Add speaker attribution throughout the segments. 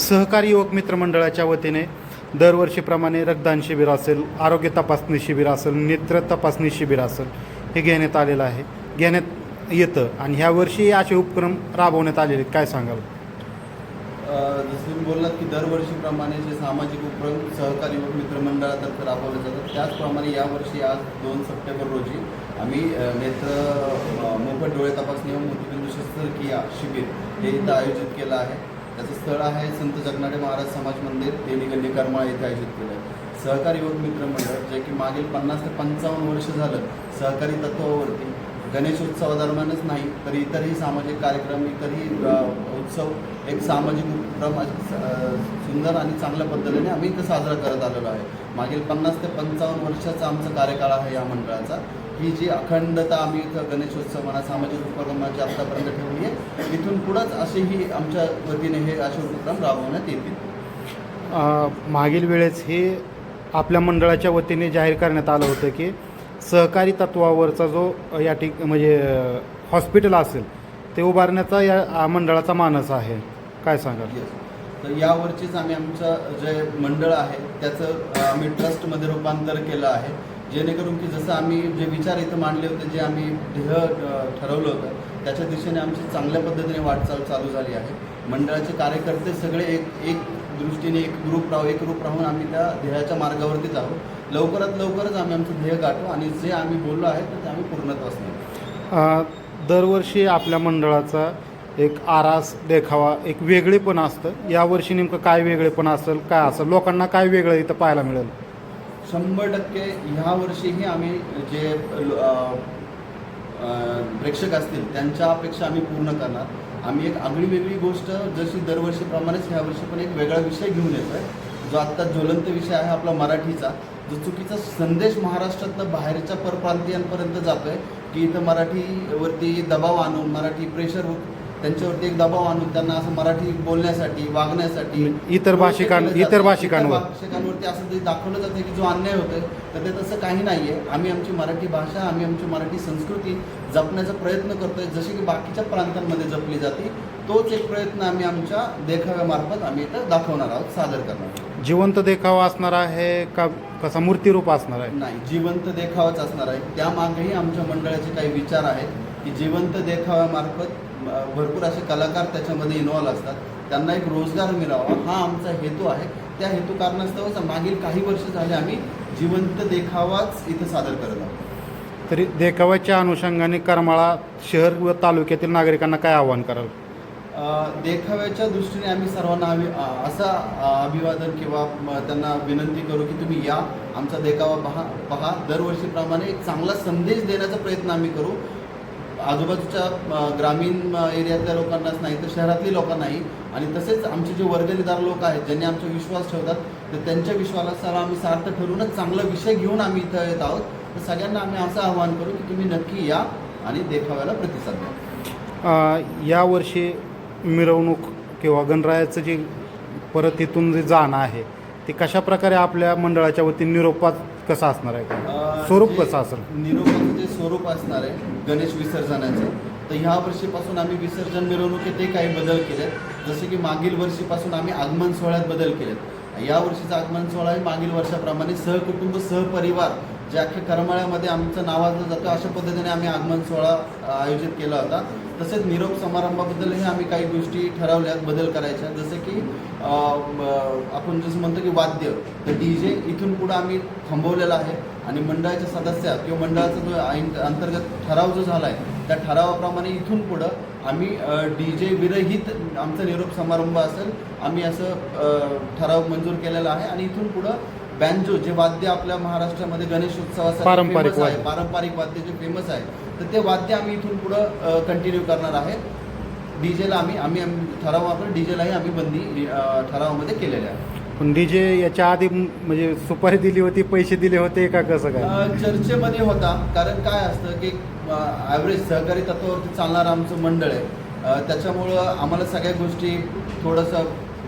Speaker 1: सहकारी युवक मित्रमंडळाच्या वतीने दरवर्षीप्रमाणे रक्तदान शिबिर असेल आरोग्य तपासणी शिबिर असेल नेत्र तपासणी शिबिर असेल हे घेण्यात आलेलं आहे. घेण्यात येतं आणि ह्या वर्षी असे उपक्रम राबवण्यात आलेले आहेत. काय सांगाल?
Speaker 2: जसं तुम्ही बोललात की दरवर्षीप्रमाणे जे सामाजिक उपक्रम सहकारी युवक मित्रमंडळातर्फे राबवले जातात त्याचप्रमाणे यावर्षी आज दोन सप्टेंबर रोजी आम्ही नेत्र मोफत डोळे तपासणी व मोतीबिंदू शस्त्रक्रिया शिबिर हे इथं आयोजित केलं आहे. त्याचं स्थळ आहे संत जगनाडे महाराज समाज मंदिर देणी गल्ली येथे आयोजित केलं आहे सहकारी युवक मित्र मंडळ जे की मागील पन्नास ते पंचावन्न वर्ष झालं सहकारी तत्वावरती गणेशोत्सवादरम्यानच नाही तर इतरही सामाजिक कार्यक्रम इतरही उत्सव एक सामाजिक उपक्रम सुंदर आणि चांगल्या पद्धतीने आम्ही इथं साजरा करत आलेलो आहे. मागील पन्नास ते पंचावन्न वर्षाचा आमचा कार्यकाळ आहे या मंडळाचा. ही जी अखंडता आम्ही इथं गणेशोत्सव म्हणा सामाजिक उपक्रमाची आत्तापर्यंत ठेवली आहे इथून पुढंच असेही आमच्या वतीने हे असे उपक्रम राबवण्यात येतील.
Speaker 1: मागील वेळेस हे आपल्या मंडळाच्या वतीने जाहीर करण्यात आलं होतं की सहकारी तत्वावरचा जो या ठिक म्हणजे हॉस्पिटल असेल ते उभारण्याचा या मंडळाचा मानस आहे. काय सांगाल.
Speaker 2: तर यावरचीच आम्ही आमचं जे मंडळ आहे त्याचं आम्ही ट्रस्टमध्ये रूपांतर केलं आहे. जेणेकरून की जसं आम्ही जे विचार इथं मांडले होते जे आम्ही ध्येय ठरवलं होतं त्याच्या दिशेने आमची चांगल्या पद्धतीने वाटचाल चालू झाली आहे. मंडळाचे कार्यकर्ते सगळे एक एक दृष्टीने एक ग्रुप राहू एक ग्रुप राहून आम्ही त्या ध्येयाच्या मार्गावरतीच आहोत. लवकरात लवकरच आम्ही आमचं ध्येय गाठू आणि जे आम्ही बोललो आहे ते आम्ही पूर्णत्वास नेऊ.
Speaker 1: दरवर्षी आपल्या मंडळाचा एक आरास देखावा एक वेगळेपण असतं. यावर्षी नेमकं काय वेगळेपण असेल काय असेल? लोकांना काय वेगळं इथं पाहायला मिळेल?
Speaker 2: शंभर टक्के ह्या वर्षीही आम्ही जे प्रेक्षक असतील त्यांच्या अपेक्षा आम्ही पूर्ण करणार. आम्ही एक आगळी वेगळी गोष्ट जशी दरवर्षीप्रमाणेच ह्या वर्षी पण एक वेगळा विषय घेऊन येतो आहे जो आत्ता ज्वलंत विषय आहे आपला मराठीचा जो चुकीचा संदेश महाराष्ट्रातनं बाहेरच्या परप्रांतीयांपर्यंत जातो आहे की इथं मराठीवरती दबाव आणून मराठी प्रेशर त्यांच्यावरती एक दबाव आणून त्यांना असं मराठी बोलण्यासाठी वागण्यासाठी
Speaker 1: इतर भाषिकां-
Speaker 2: केलं
Speaker 1: इतर. भाषिकांवर.
Speaker 2: भाषिकांवरती असं ते दाखवलं जातं की जो अन्याय होतोय तर ते तसं काही नाही आहे आम्ही आमची मराठी भाषा आम्ही आमची मराठी संस्कृती जपण्याचा प्रयत्न करतोय जशी की बाकीच्या प्रांतांमध्ये जपली जाते तोच एक प्रयत्न आम्ही आमच्या देखाव्यामार्फत आम्ही इथं दाखवणार आहोत सादर करणार आहोत
Speaker 1: जिवंत देखावा असणार आहे का कसा मूर्तिरूप असणार आहे
Speaker 2: नाही जिवंत देखावाच असणार आहे त्यामागेही आमच्या मंडळाचे काही विचार आहेत की जिवंत देखाव्यामार्फत भरपूर असे कलाकार त्याच्यामध्ये इन्व्हॉल्व असतात. त्यांना एक रोजगार मिळावा हा आमचा हेतू आहे. त्या हेतू कारणास्तवच मागील काही वर्ष झाले आम्ही जिवंत देखावाच इथं सादर करत आहोत.
Speaker 1: तरी देखाव्याच्या अनुषंगाने करमाळा शहर व तालुक्यातील नागरिकांना काय आव्हान कराल?
Speaker 2: देखाव्याच्या दृष्टीने आम्ही सर्वांना अभि असा अभिवादन किंवा त्यांना विनंती करू की तुम्ही या आमचा देखावा पहा पहा. दरवर्षीप्रमाणे एक चांगला संदेश देण्याचा प्रयत्न आम्ही करू. आजूबाजूच्या ग्रामीण एरियातल्या लोकांनाच नाही तर शहरातली लोकांनाही. आणि तसेच आमचे जे वर्गणीदार लोक आहेत ज्यांनी आमचा विश्वास ठेवतात तर त्यांच्या विश्वासाला आम्ही सार्थ ठरवूनच चांगला विषय घेऊन आम्ही इथं येत आहोत. तर सगळ्यांना आम्ही असं आवाहन करू की तुम्ही नक्की या आणि देखाव्याला प्रतिसाद द्या.
Speaker 1: यावर्षी मिरवणूक किंवा गणरायाचं जे परत इथून जे जाणं आहे ते कशा प्रकारे आपल्या मंडळाच्या वतीने निरोपात कसं असणार आहे? स्वरूप कसं असेल?
Speaker 2: निरोपाचं जे स्वरूप असणार आहे गणेश विसर्जनाचं. तर ह्या वर्षीपासून आम्ही विसर्जन मिरवणुकीत काही बदल केलेत. जसे की मागील वर्षीपासून आम्ही आगमन सोहळ्यात बदल केलेत. या वर्षीचा आगमन सोहळा मागील वर्षाप्रमाणे सहकुटुंब सहपरिवार जे अख्ख्या करमाळ्यामध्ये आमचं नावाजलं जातं अशा पद्धतीने आम्ही आगमन सोहळा आयोजित केला होता. तसेच निरोप समारंभाबद्दलही आम्ही काही गोष्टी ठरवल्यात बदल करायच्या. जसे की आपण जसं म्हणतो की वाद्य तर डी जे इथून पुढं आम्ही थांबवलेलं आहे. आणि मंडळाच्या सदस्य किंवा मंडळाचा जो अंतर्गत ठराव जो झाला आहे त्या ठरावाप्रमाणे इथून पुढं आम्ही डी जे विरहित आमचा निरोप समारंभ असेल आम्ही असं ठराव मंजूर केलेला आहे आणि इथून पुढं बँजो जे वाद्य आपल्या महाराष्ट्रामध्ये गणेशोत्सवासाठी
Speaker 1: पारंपरिक
Speaker 2: आहे. पारंपरिक वाद्य जे फेमस आहे तर ते वाद्य आम्ही इथून पुढं कंटिन्यू करणार आहे डीजेला आम्ही आम्ही ठरावावर डीजेलाही आम्ही बंदी ठरावामध्ये केलेली आहे
Speaker 1: पण डी जे याच्या आधी म्हणजे सुपारी दिली होती पैसे दिले होते का कसं काय?
Speaker 2: चर्चेमध्ये होता. कारण काय असतं की ॲव्हरेज सहकारी तत्वावरती चालणारं आमचं मंडळ आहे. अ, त्याच्यामुळं आम्हाला सगळ्या गोष्टी थोडंसं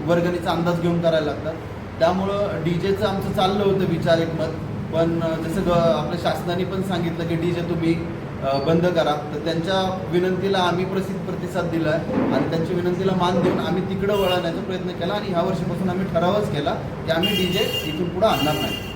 Speaker 2: वर्गणीचा अंदाज घेऊन करायला लागतात. त्यामुळं डी जेचं आमचं चाललं होतं विचार एक मत पण अ, जसं ग आपल्या शासनाने पण सांगितलं की डी जे तुम्ही बंद करा. तर त्यांच्या विनंतीला आम्ही प्रसिद्ध प्रतिसाद दिला आहे आणि त्यांच्या विनंतीला मान देऊन आम्ही तिकडं वळवण्याचा प्रयत्न केला आणि ह्या वर्षीपासून आम्ही ठरावच केला की आम्ही डी जे इथून पुढं आणणार नाही.